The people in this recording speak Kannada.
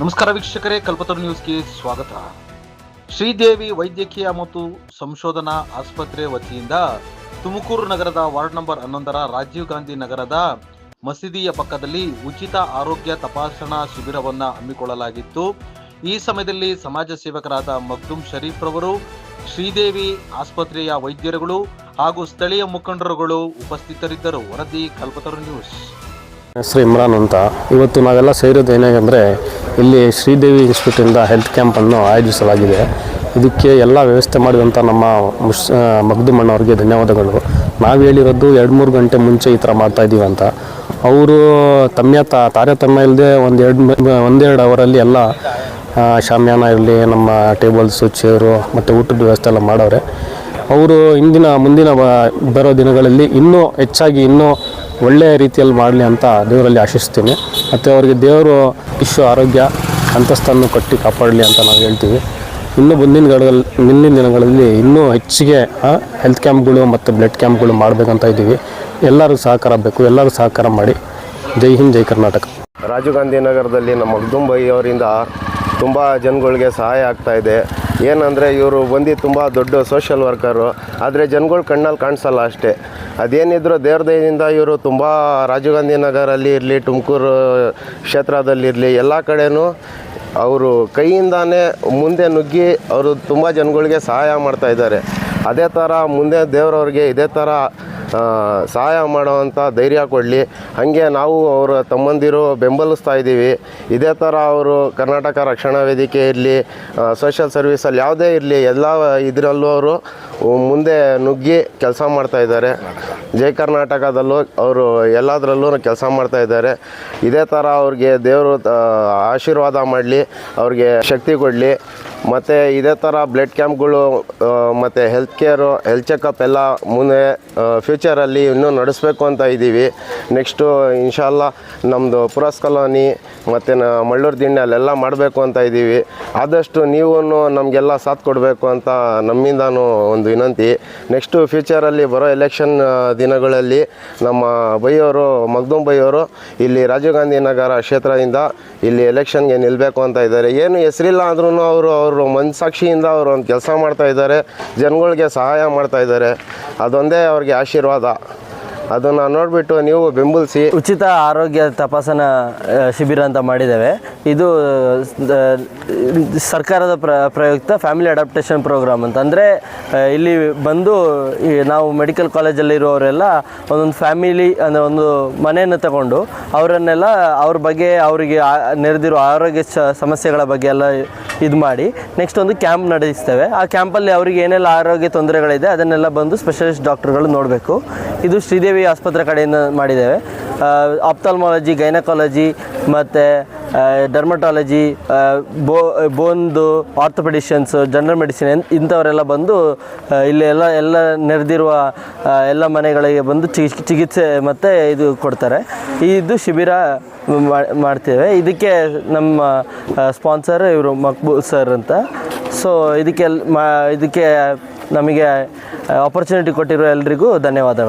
ನಮಸ್ಕಾರ ವೀಕ್ಷಕರೇ, ಕಲ್ಪತರು ನ್ಯೂಸ್ಗೆ ಸ್ವಾಗತ. ಶ್ರೀದೇವಿ ವೈದ್ಯಕೀಯ ಮತ್ತು ಸಂಶೋಧನಾ ಆಸ್ಪತ್ರೆ ವತಿಯಿಂದ ತುಮಕೂರು ನಗರದ ವಾರ್ಡ್ ನಂಬರ್ ಹನ್ನೊಂದರ ರಾಜೀವ್ ಗಾಂಧಿ ನಗರದ ಮಸೀದಿಯ ಪಕ್ಕದಲ್ಲಿ ಉಚಿತ ಆರೋಗ್ಯ ತಪಾಸಣಾ ಶಿಬಿರವನ್ನು ಹಮ್ಮಿಕೊಳ್ಳಲಾಗಿತ್ತು. ಈ ಸಮಯದಲ್ಲಿ ಸಮಾಜ ಸೇವಕರಾದ ಮಗ್ದುಮ್ ಶರೀಫ್ ರವರು, ಶ್ರೀದೇವಿ ಆಸ್ಪತ್ರೆಯ ವೈದ್ಯರುಗಳು ಹಾಗೂ ಸ್ಥಳೀಯ ಮುಖಂಡರುಗಳು ಉಪಸ್ಥಿತರಿದ್ದರು. ವರದಿ ಕಲ್ಪತರು ನ್ಯೂಸ್. ಹೆಸರು ಇಮ್ರಾನ್ ಅಂತ. ಇವತ್ತು ನಾವೆಲ್ಲ ಸೇರೋದು ಏನಾಗಂದರೆ ಇಲ್ಲಿ ಶ್ರೀದೇವಿ ಇನ್ಸ್ಟಿಟ್ಯೂಟಿಂದ ಹೆಲ್ತ್ ಕ್ಯಾಂಪನ್ನು ಆಯೋಜಿಸಲಾಗಿದೆ. ಇದಕ್ಕೆ ಎಲ್ಲ ವ್ಯವಸ್ಥೆ ಮಾಡಿದಂಥ ನಮ್ಮ ಮುಶ್ ಮಗ್ದುಮಣ್ಣವ್ರಿಗೆ ಧನ್ಯವಾದಗಳು. ನಾವು ಹೇಳಿರೋದು ಎರಡು ಮೂರು ಗಂಟೆ ಮುಂಚೆ ಈ ಥರ ಮಾಡ್ತಾಯಿದ್ದೀವಿ ಅಂತ. ಅವರು ತಮ್ಮ ತಾ, ತಾರತಮ್ಯ ಇಲ್ಲದೆ ಒಂದು ಎರಡು ಒಂದೆರಡು ಅವರಲ್ಲಿ ಎಲ್ಲ ಶಾಮಿಯಾನ ಇರಲಿ, ನಮ್ಮ ಟೇಬಲ್ಸು, ಚೇರು ಮತ್ತು ಊಟದ ವ್ಯವಸ್ಥೆ ಎಲ್ಲ ಮಾಡವ್ರೆ ಅವರು ಇಂದಿನ, ಮುಂದಿನ ಬರೋ ದಿನಗಳಲ್ಲಿ ಇನ್ನೂ ಹೆಚ್ಚಾಗಿ ಇನ್ನೂ ಒಳ್ಳೆಯ ರೀತಿಯಲ್ಲಿ ಮಾಡಲಿ ಅಂತ ದೇವರಲ್ಲಿ ಆಶಿಸ್ತೀನಿ. ಮತ್ತು ಅವರಿಗೆ ದೇವರು ವಿಶ್ವ ಆರೋಗ್ಯ, ಅಂತಸ್ತನ್ನು ಕಟ್ಟಿ ಕಾಪಾಡಲಿ ಅಂತ ನಾವು ಹೇಳ್ತೀವಿ. ಇನ್ನು ಮುಂದಿನ ಮುಂದಿನ ದಿನಗಳಲ್ಲಿ ಇನ್ನೂ ಹೆಚ್ಚಿಗೆ ಹೆಲ್ತ್ ಕ್ಯಾಂಪ್ಗಳು ಮತ್ತು ಬ್ಲಡ್ ಕ್ಯಾಂಪ್ಗಳು ಮಾಡಬೇಕಂತ ಇದ್ದೀವಿ. ಎಲ್ಲರೂ ಸಹಕಾರ ಬೇಕು, ಎಲ್ಲರೂ ಸಹಕಾರ ಮಾಡಿ. ಜೈ ಹಿಂದ್, ಜೈ ಕರ್ನಾಟಕ. ರಾಜೀವ್ ಗಾಂಧಿ ನಗರದಲ್ಲಿ ನಮ್ಮ ಮಗ್ದುಂಬೈ ಅವರಿಂದ ತುಂಬ ಜನಗಳಿಗೆ ಸಹಾಯ ಆಗ್ತಾ ಇದೆ. ಏನಂದರೆ ಇವರು ಬಂದು ತುಂಬ ದೊಡ್ಡ ಸೋಷಿಯಲ್ ವರ್ಕರು ಆದರೆ ಜನಗಳು ಕಣ್ಣಲ್ಲಿ ಕಾಣಿಸಲ್ಲ ಅಷ್ಟೇ. ಅದೇನಿದ್ರು ದೇವ್ರ ದಯದಿಂದ ಇವರು ತುಂಬ ರಾಜೀವ್ ಗಾಂಧಿ ನಗರಲ್ಲಿ ಇರಲಿ, ತುಮಕೂರು ಕ್ಷೇತ್ರದಲ್ಲಿರಲಿ ಎಲ್ಲ ಕಡೆಯೂ ಅವರು ಕೈಯಿಂದಾನೇ ಮುಂದೆ ನುಗ್ಗಿ ಅವರು ತುಂಬ ಜನಗಳಿಗೆ ಸಹಾಯ ಮಾಡ್ತಾಯಿದ್ದಾರೆ ಅದೇ ಥರ ಮುಂದೆ ದೇವರವ್ರಿಗೆ ಇದೇ ಥರ ಸಹಾಯ ಮಾಡೋವಂಥ ಧೈರ್ಯ ಕೊಡಲಿ. ಹಾಗೆ ನಾವು ಅವರ ತಮ್ಮಂದಿರು ಬೆಂಬಲಿಸ್ತಾ ಇದ್ದೀವಿ. ಇದೇ ಥರ ಅವರು ಕರ್ನಾಟಕ ರಕ್ಷಣಾ ವೇದಿಕೆ ಇರಲಿ ಸೋಷಿಯಲ್ ಸರ್ವಿಸಲ್ಲಿ ಯಾವುದೇ ಇರಲಿ, ಎಲ್ಲ ಇದರಲ್ಲೂ ಅವರು ಮುಂದೆ ನುಗ್ಗಿ ಕೆಲಸ ಮಾಡ್ತಾ ಇದ್ದಾರೆ. ಜೈ ಕರ್ನಾಟಕದಲ್ಲೂ ಅವರು ಎಲ್ಲದರಲ್ಲೂ ಕೆಲಸ ಮಾಡ್ತಾ ಇದ್ದಾರೆ. ಇದೇ ಥರ ಅವ್ರಿಗೆ ದೇವರು ಆಶೀರ್ವಾದ ಮಾಡಲಿ, ಅವ್ರಿಗೆ ಶಕ್ತಿ ಕೊಡಲಿ. ಮತ್ತು ಇದೇ ಥರ ಬ್ಲಡ್ ಕ್ಯಾಂಪ್ಗಳು ಮತ್ತು ಹೆಲ್ತ್ ಕೇರು ಹೆಲ್ತ್ ಚೆಕಪ್ ಎಲ್ಲ ಮುಂದೆ ಫ್ಯೂಚರಲ್ಲಿ ಇನ್ನೂ ನಡೆಸಬೇಕು ಅಂತ ಇದ್ದೀವಿ. ನೆಕ್ಸ್ಟು ಇನ್ಶಾಲ್ಲ ನಮ್ಮದು ಪುರಸ್ ಕಾಲೋನಿ ಮತ್ತು ಮಳ್ಳೂರು ದಿಂಡೆ ಅಲ್ಲೆಲ್ಲ ಮಾಡಬೇಕು ಅಂತ ಇದ್ದೀವಿ. ಆದಷ್ಟು ನೀವು ನಮಗೆಲ್ಲ ಸಾಥ್ ಕೊಡಬೇಕು ಅಂತ ನಮ್ಮಿಂದನೂ ಒಂದು ವಿನಂತಿ. ನೆಕ್ಸ್ಟು ಫ್ಯೂಚರಲ್ಲಿ ಬರೋ ಎಲೆಕ್ಷನ್ ದಿನಗಳಲ್ಲಿ ನಮ್ಮ ಬೈಯವರು ಮಗ್ದುಮ್ ಬೈಯವರು ಇಲ್ಲಿ ರಾಜೀವ್ ಗಾಂಧಿ ನಗರ ಕ್ಷೇತ್ರದಿಂದ ಇಲ್ಲಿ ಎಲೆಕ್ಷನ್ಗೆ ನಿಲ್ಲಬೇಕು ಅಂತ ಇದ್ದಾರೆ. ಏನು ಹೆಸರಿಲ್ಲ ಅಂದ್ರೂ ಅವರು ಅವರು ಮನಸಾಕ್ಷಿಯಿಂದ ಅವರು ಒಂದು ಕೆಲಸ ಮಾಡ್ತಾ ಇದ್ದಾರೆ, ಜನಗಳಿಗೆ ಸಹಾಯ ಮಾಡ್ತಾ ಇದ್ದಾರೆ. ಅದೊಂದೇ ಅವ್ರಿಗೆ ಆಶೀರ್ವಾದ. ಅದನ್ನು ನೋಡಿಬಿಟ್ಟು ನೀವು ಬೆಂಬಲಿಸಿ. ಉಚಿತ ಆರೋಗ್ಯ ತಪಾಸಣಾ ಶಿಬಿರ ಅಂತ ಮಾಡಿದ್ದೇವೆ. ಇದು ಸರ್ಕಾರದ ಪ್ರ, ಪ್ರಯುಕ್ತ ಫ್ಯಾಮಿಲಿ ಅಡಾಪ್ಟೇಷನ್ ಪ್ರೋಗ್ರಾಮ್ ಅಂತ. ಅಂದರೆ ಇಲ್ಲಿ ಬಂದು ನಾವು ಮೆಡಿಕಲ್ ಕಾಲೇಜಲ್ಲಿರುವವರೆಲ್ಲ ಒಂದೊಂದು ಫ್ಯಾಮಿಲಿ ಅಂದರೆ ಒಂದು ಮನೆಯನ್ನು ತಗೊಂಡು ಅವರನ್ನೆಲ್ಲ ಅವ್ರ ಬಗ್ಗೆ, ಅವರಿಗೆ ನೆರೆದಿರೋ ಆರೋಗ್ಯ ಸಮಸ್ಯೆಗಳ ಬಗ್ಗೆ ಎಲ್ಲ ಇದು ಮಾಡಿ ನೆಕ್ಸ್ಟ್ ಒಂದು ಕ್ಯಾಂಪ್ ನಡೆಸ್ತೇವೆ. ಆ ಕ್ಯಾಂಪಲ್ಲಿ ಅವರಿಗೆ ಏನೆಲ್ಲ ಆರೋಗ್ಯ ತೊಂದರೆಗಳಿದೆ ಅದನ್ನೆಲ್ಲ ಬಂದು ಸ್ಪೆಷಲಿಸ್ಟ್ ಡಾಕ್ಟರ್ಗಳು ನೋಡಬೇಕು. ಇದು ಶ್ರೀದೇವಿ ಆಸ್ಪತ್ರೆ ಕಡೆಯಿಂದ ಮಾಡಿದ್ದೇವೆ. ಆಪ್ತಾಲ್ಮಾಲಜಿ ಗೈನಕಾಲಜಿ ಮತ್ತು ಡರ್ಮಟಾಲಜಿ ಬೋ, ಬೋನ್ದು ಆರ್ಥೋಪೆಡಿಷನ್ಸ್ ಜನರಲ್ ಮೆಡಿಸಿನ್ ಇಂಥವರೆಲ್ಲ ಬಂದು ಇಲ್ಲಿ ಎಲ್ಲ ಎಲ್ಲ ನೆರೆದಿರುವ ಎಲ್ಲ ಮನೆಗಳಿಗೆ ಬಂದು ಚಿಕಿತ್ಸೆ ಮತ್ತು ಇದು ಕೊಡ್ತಾರೆ. ಇದು ಶಿಬಿರ ಮಾಡ್ತೇವೆ. ಇದಕ್ಕೆ ನಮ್ಮ ಸ್ಪಾನ್ಸರ್ ಇವರು ಮಕ್ಬೂಲ್ ಸರ್ ಅಂತ. ಸೊ ಇದಕ್ಕೆ ಇದಕ್ಕೆ ನಮಗೆ ಆಪರ್ಚುನಿಟಿ ಕೊಟ್ಟಿರೋ ಎಲ್ರಿಗೂ ಧನ್ಯವಾದಗಳು.